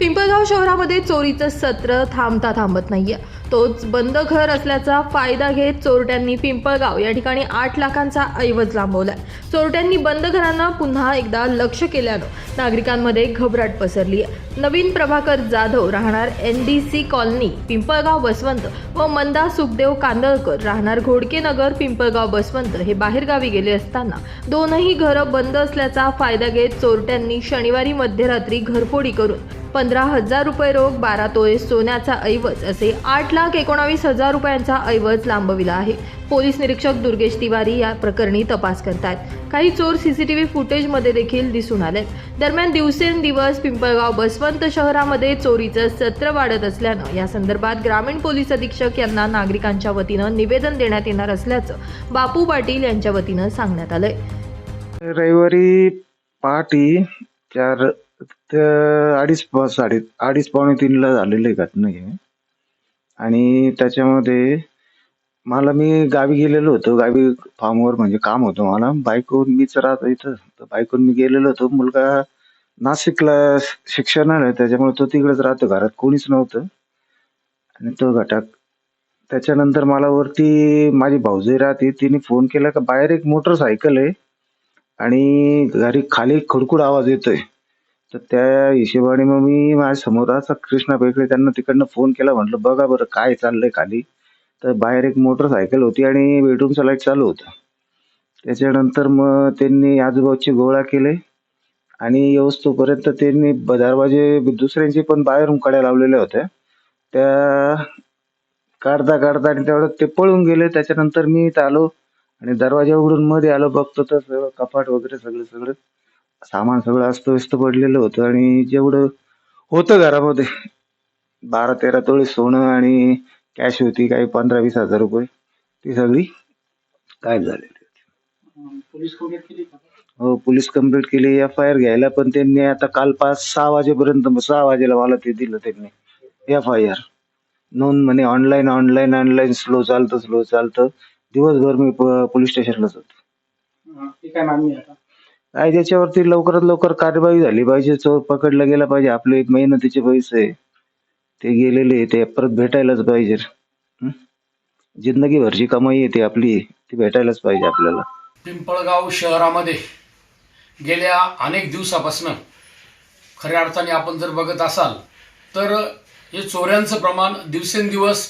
पिंपळगाव शहरामध्ये चोरीचं सत्र थांबता थांबत नाहीये. तोच बंद घर असल्याचा फायदा घेत चोरट्यांनी पिंपळगाव या ठिकाणी आठ लाखांचा ऐवज लांबवलाय. चोरट्यांनी बंद घरांना पुन्हा एकदा लक्ष केल्यानं नागरिकांमध्ये घबराट पसरली आहे. नवीन प्रभाकर जाधव राहणार N D C colony Pimpalgaon Baswant व मंदा सुखदेव कांदळकर राहणार घोडके नगर पिंपळगाव बसवंत हे बाहेरगावी गेले असताना दोनही घरं बंद असल्याचा फायदा घेत चोरट्यांनी शनिवारी मध्यरात्री घरफोडी करून पंधरा हजार रुपये रोख बारा तोळे सोन्याचा ऐवज असे आठ लाख एकोणावीस हजार रुपयांचा ऐवज लांबविला आहे. पोलीस निरीक्षक दुर्गेश तिवारी या प्रकरणी तपास करतायत. काही चोर सीसीटीव्ही फुटेजमध्ये देखील दिसून आले दरम्यान दिवसेंदिवस पिंपळगाव बसवंत शहरामध्ये चोरीचं सत्र वाढत असल्यानं या संदर्भात ग्रामीण पोलीस अधीक्षक यांना नागरिकांच्या वतीनं निवेदन देण्यात येणार असल्याचं बापू पाटील यांच्या वतीनं सांगण्यात आलंय. रविवारी पहाटे चार ते अडीच पा- साडे अडीच पावणे तीनला झालेली घटना आहे आणि त्याच्यामध्ये मला मी गावी गेलेलो होतो. गावी फार्मवर म्हणजे काम होतं मला. बायकोहून मीच राहतो इथं तर बायकोहून मी गेलेलो होतो. मुलगा नाशिकला शिक्षणाला आहे. त्याच्यामुळे तो तिकडेच राहतो. घरात कोणीच नव्हतं. आणि तो घटाक. त्याच्यानंतर मला वरती माझी भाऊजाई राहते. तिने फोन केला का बाहेर एक मोटरसायकल आहे. आणि घरी खाली खुडखुड आवाज येतोय. तर त्या हिशोबाने मग मी माझ्यासमोर असा कृष्णा बेकडे त्यांना तिकडनं फोन केला. म्हटलं बघा बरं काय चाललंय खाली. तर बाहेर एक मोटरसायकल होती आणि बेडरूमचं लाइट चालू होतं. त्याच्यानंतर मग त्यांनी आजूबाजूचे गोळा केले आणि येऊस्तोपर्यंत त्यांनी ब- दरवाजे दुसऱ्यांचे पण बाहेरून कड्या लावलेल्या होत्या. त्या काढता काढता आणि तेवढ्यात ते पळून गेले. त्याच्यानंतर मी इथं आलो आणि दरवाजा उघडून मध्ये आलो बघतो तर सगळं कपाट वगैरे सगळं सगळं. सामान सगळं अस्तव्यस्त पडलेलं होतं आणि जेवढं होतं घरामध्ये बारा तेरा तोळे सोनं आणि कॅश होती काही पंधरा वीस हजार रुपये ती सगळी गायब झालेली होती. पोलीस कंप्लेंट केली का? हो पोलीस कंप्लीट केली एफ आय आर घ्यायला पण त्यांनी आता काल पाच सहा वाजेपर्यंत सहा वाजेला मला ते दिलं त्यांनी एफ आय आर नोंद म्हणे ऑनलाईन ऑनलाईन ऑनलाईन स्लो चालतं स्लो चालतं. दिवसभर मी पोलीस स्टेशनलाच होतो. काय मागणी आता? काय त्याच्यावरती लवकरात लवकर कार्यवाही झाली पाहिजे. चोर पकडला गेला पाहिजे. आपले एक मेहनतीचे पैसे ते गेलेले ते परत भेटायलाच पाहिजे. जिंदगीभरची कमाई आहे ती आपली. ती भेटायलाच पाहिजे आपल्याला. पिंपळगाव शहरामध्ये गेल्या अनेक दिवसापासून खऱ्या अर्थाने आपण जर बघत असाल तर हे चोऱ्यांचं प्रमाण दिवसेंदिवस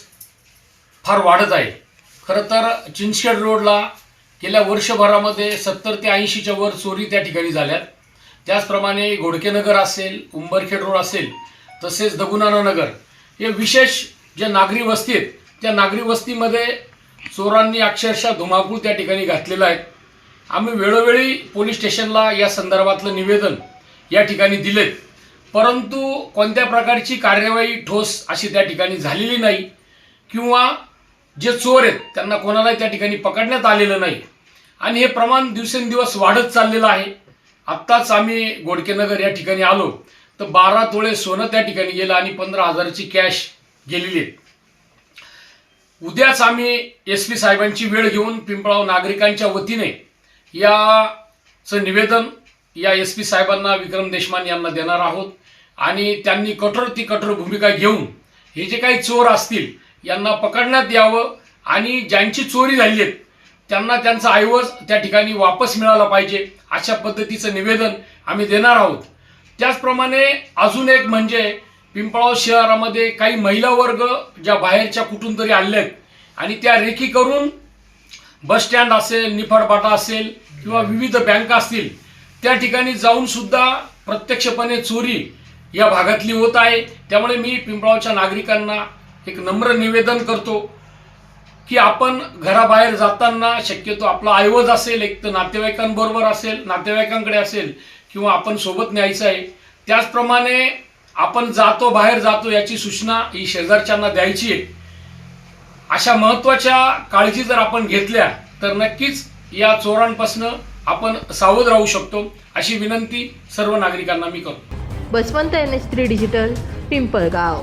फार वाढत आहे. खरं तर चिंचखेड रोडला गेल्या वर्षभरामध्ये सत्तर ते ऐंशीच्या वर चोरी त्या ठिकाणी झाल्यात. त्याचप्रमाणे घोडकेनगर असेल उंबरखेड रोड असेल तसेच दगुनाना नगर हे विशेष जे नागरी वस्ती आहेत त्या नागरी वस्तीमध्ये चोरांनी अक्षरशः धुमाकूळ त्या ठिकाणी घातलेला आहे. आम्ही वेळोवेळी पोलीस स्टेशनला या संदर्भातलं निवेदन या ठिकाणी दिलेत परंतु कोणत्या प्रकारची कार्यवाही ठोस अशी त्या ठिकाणी झालेली नाही किंवा जे चोर आहेत त्यांना कोणालाही त्या ठिकाणी पकडण्यात आलेलं नाही. आणि हे प्रमाण दिवसेंदिवस वाढत चाललेलं आहे. आत्ताच आम्ही गोडकेनगर या ठिकाणी आलो तर बारा तोळे सोनं त्या ठिकाणी गेलं आणि पंधरा हजाराची कॅश गेलेली आहे. उद्याच आम्ही एस पी साहेबांची वेळ घेऊन पिंपळाव नागरिकांच्या वतीने याचं निवेदन या एस पी साहेबांना विक्रम देशमान यांना देणार आहोत. आणि त्यांनी कठोर ती कठोर भूमिका घेऊन हे जे काही चोर असतील यांना पकडण्यात यावं आणि ज्यांची चोरी झाली आहेत त्यांना त्यांचा ऐवज त्या ठिकाणी वापस मिळाला पाहिजे अशा पद्धतीचं निवेदन आम्ही देणार आहोत. त्याचप्रमाणे अजून एक म्हणजे पिंपळाव शहरामध्ये काही महिला वर्ग ज्या बाहेरच्या कुठून तरी आल्या आहेत आणि त्या रेखी करून बस स्टँड असेल निफाडपाटा असेल किंवा विविध बँका असतील त्या ठिकाणी जाऊन सुद्धा प्रत्यक्षपणे चोरी या भागातली होत आहे. त्यामुळे मी पिंपळावच्या नागरिकांना एक नम्र निवेदन करतो की आपण घराबाहेर जाताना शक्यतो आपला ऐवज असेल एक तर नातेवाईकांबरोबर असेल नातेवाईकांकडे असेल किंवा आपण सोबत न्यायचं आहे. त्याचप्रमाणे आपण जातो बाहेर जातो याची सूचना ही शेजारच्यांना द्यायची आहे. अशा महत्त्वाच्या काळजी जर आपण घेतल्या तर नक्कीच या चोरांपासून आपण सावध राहू शकतो. अशी विनंती सर्व नागरिकांना मी करतो. Baswant N S three digital Pimpalgaon.